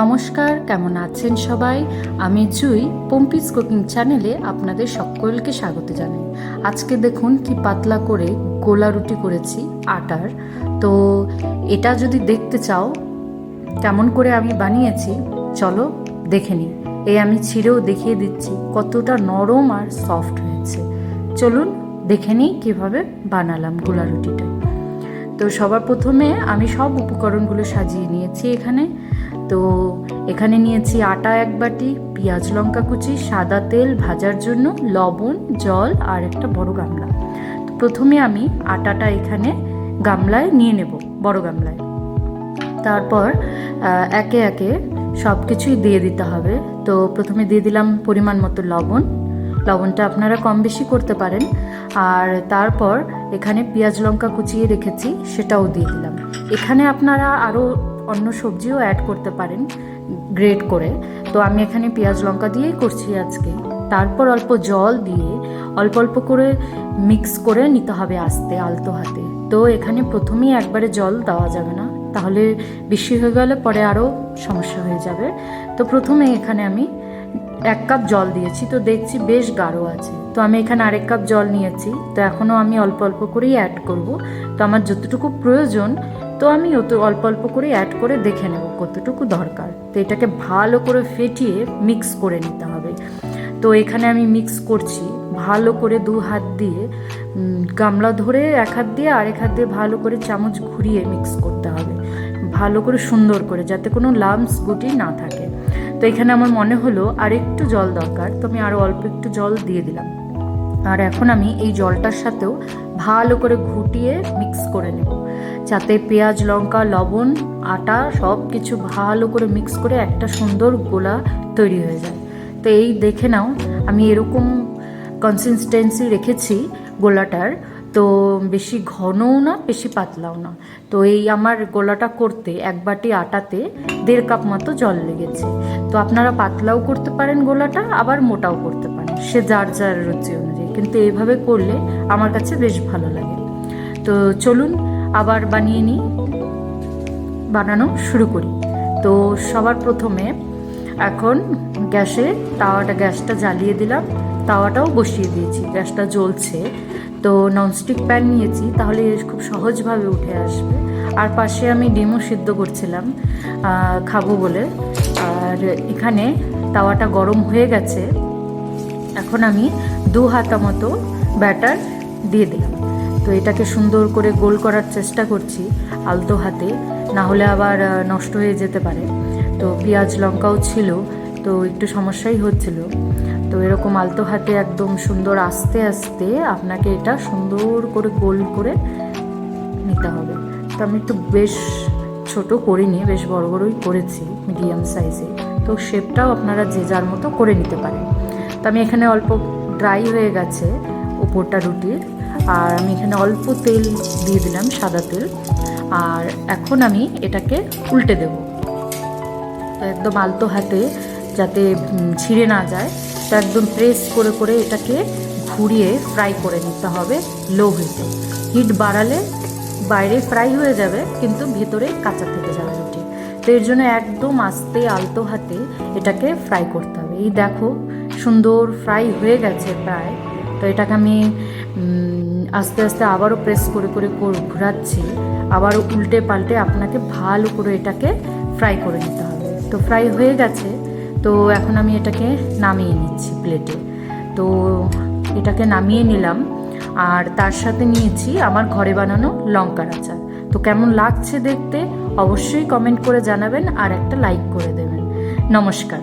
নমস্কার, কেমন আছেন সবাই? আমি জুই, পম্পিস কুকিং চ্যানেলে আপনাদের সকলকে স্বাগত জানাই। আজকে দেখুন কি পাতলা করে গোলা রুটি করেছি, আটার। তো এটা যদি দেখতে চাও, কেমন করে আমি বানিয়েছি, চলো দেখে নিই। এই আমি ছিঁড়েও দেখিয়ে দিচ্ছি, কতটা নরম আর সফট হয়েছে। চলুন দেখে নিই কীভাবে বানালাম গোলা রুটিটা। তো সবার প্রথমে আমি সব উপকরণগুলো সাজিয়ে নিয়েছি এখানে। তো এখানে নিয়েছি আটা এক বাটি, পেঁয়াজ লঙ্কা কুচি, সাদা তেল ভাজার জন্য লবণ, জল আর একটা বড় গামলা। তো প্রথমে আমি আটাটা এখানে গামলায় নিয়ে নেব, বড় গামলায়। তারপর একে একে সব কিছুই দিয়ে দিতে হবে। তো প্রথমে দিয়ে দিলাম পরিমাণ মতো লবণ। লবণটা আপনারা কম বেশি করতে পারেন। আর তারপর এখানে পেঁয়াজ লঙ্কা কুচিয়ে রেখেছি, সেটাও দিয়ে দিলাম। এখানে আপনারা আরও অন্য সবজিও অ্যাড করতে পারেন গ্রেট করে। তো আমি এখানে পেঁয়াজ লঙ্কা দিয়েই করছি আজকে। তারপর অল্প জল দিয়ে অল্প অল্প করে মিক্স করে নিতে হবে আস্তে, আলতো হাতে। তো এখানে প্রথমেই একবারে জল দেওয়া যাবে না। তাহলে বেশি হয়ে গেলে পরে আরও সমস্যা হয়ে যাবে। তো প্রথমে এখানে আমি এক কাপ জল দিয়েছি। তো দেখছি বেশ গাঢ় আছে। তো আমি এখানে আরেক কাপ জল নিয়েছি। তো এখনও আমি অল্প অল্প করেই অ্যাড করব। তো আমার যতটুকু প্রয়োজন তো আমি অত অল্প অল্প করে অ্যাড করে দেখে নেব কতটুকু দরকার। তো এটাকে ভালো করে ফেটিয়ে মিক্স করে নিতে হবে। তো এখানে আমি মিক্স করছি, ভালো করে দু হাত দিয়ে গামলা ধরে এক হাত দিয়ে আরেক হাত দিয়ে ভালো করে চামচ ঘুরিয়ে মিক্স করতে হবে। ভালো করে সুন্দর করে যাতে কোনো লামস গুটি না থাকে। তো এখানে আমার মনে হলো আর একটু জল দরকার, তো আমি আরও অল্প একটু জল দিয়ে দিলাম। আর এখন আমি এই জলটার সাথেও ভালো করে ঘুটিয়ে মিক্স করে নেব। যাতে পেঁয়াজ, লঙ্কা, লবণ, আটা সব কিছু ভালো করে মিক্স করে একটা সুন্দর গোলা তৈরি হয়ে যায়। তো এই দেখে নাও, আমি এরকম কনসিস্টেন্সি রেখেছি গোলাটার। তো বেশি ঘনও না, বেশি পাতলাও না। তো এই আমার গোলাটা করতে এক বাটি আটাতে দেড় কাপ মতো জল লেগেছে। তো আপনারা পাতলাও করতে পারেন গোলাটা, আবার মোটাও করতে পারেন। সে যার যার রুচি অনুযায়ী। কিন্তু এভাবে করলে আমার কাছে বেশ ভালো লাগে। তো চলুন আবার বানিয়ে নিই, বানানো শুরু করি। তো সবার প্রথমে এখন গ্যাসে তাওয়াটা, গ্যাসটা জ্বালিয়ে দিলাম, তাওয়াটাও বসিয়ে দিয়েছি, গ্যাসটা জ্বলছে। তো ননস্টিক প্যান নিয়েছি, তাহলে খুব সহজভাবে উঠে আসবে। আর পাশে আমি ডিমও সিদ্ধ করছিলাম খাব বলে। আর এখানে তাওয়াটা গরম হয়ে গেছে। এখন আমি দু হাতা মতো ব্যাটার দিয়ে দিলাম। তো এটাকে সুন্দর করে গোল করার চেষ্টা করছি আলতো হাতে, না হলে আবার নষ্ট হয়ে যেতে পারে। তো পেঁয়াজ লঙ্কাও ছিল, তো একটু সমস্যাই হচ্ছিল। তো এরকম আলতো হাতে একদম সুন্দর আস্তে আস্তে আপনাকে এটা সুন্দর করে গোল করে নিতে হবে। তো আমি একটু বেশ ছোট করিনি, বেশ বড় বড়ই করেছি, মিডিয়াম সাইজে। তো শেপটাও আপনারা যে যার মতো করে নিতে পারেন। তো আমি এখানে অল্প ড্রাই হয়ে গেছে উপরটা রুটির আর আমি এখানে অল্প তেল দিয়ে দিলাম সাদা তেল। আর এখন আমি এটাকে উল্টে দেবো। তো একদম আলতো হাতে যাতে ছিঁড়ে না যায়, তো একদম প্রেস করে করে এটাকে ঘুরিয়ে ফ্রাই করে নিতে হবে লো হিটে হিট বাড়ালে বাইরে ফ্রাই হয়ে যাবে, কিন্তু ভেতরে কাঁচা থেকে যাবে রুটি। তো এর জন্য একদম আস্তে আলতো হাতে এটাকে ফ্রাই করতে হবে। এই দেখো সুন্দর ফ্রাই হয়ে গেছে প্রায়। তো এটাকে আমি আস্তে আস্তে আবারও প্রেস করে করে ঘোরাচ্ছি। আবারও উল্টে পাল্টে আপনাকে ভালো করে এটাকে ফ্রাই করে নিতে হবে। তো ফ্রাই হয়ে গেছে। তো এখন আমি এটাকে নামিয়ে নিচ্ছি প্লেটে তো এটাকে নামিয়ে নিলাম। আর তার সাথে নিয়েছি আমার ঘরে বানানো লঙ্কার আচার। তো কেমন লাগছে দেখতে অবশ্যই কমেন্ট করে জানাবেন আর একটা লাইক করে দেবেন। নমস্কার।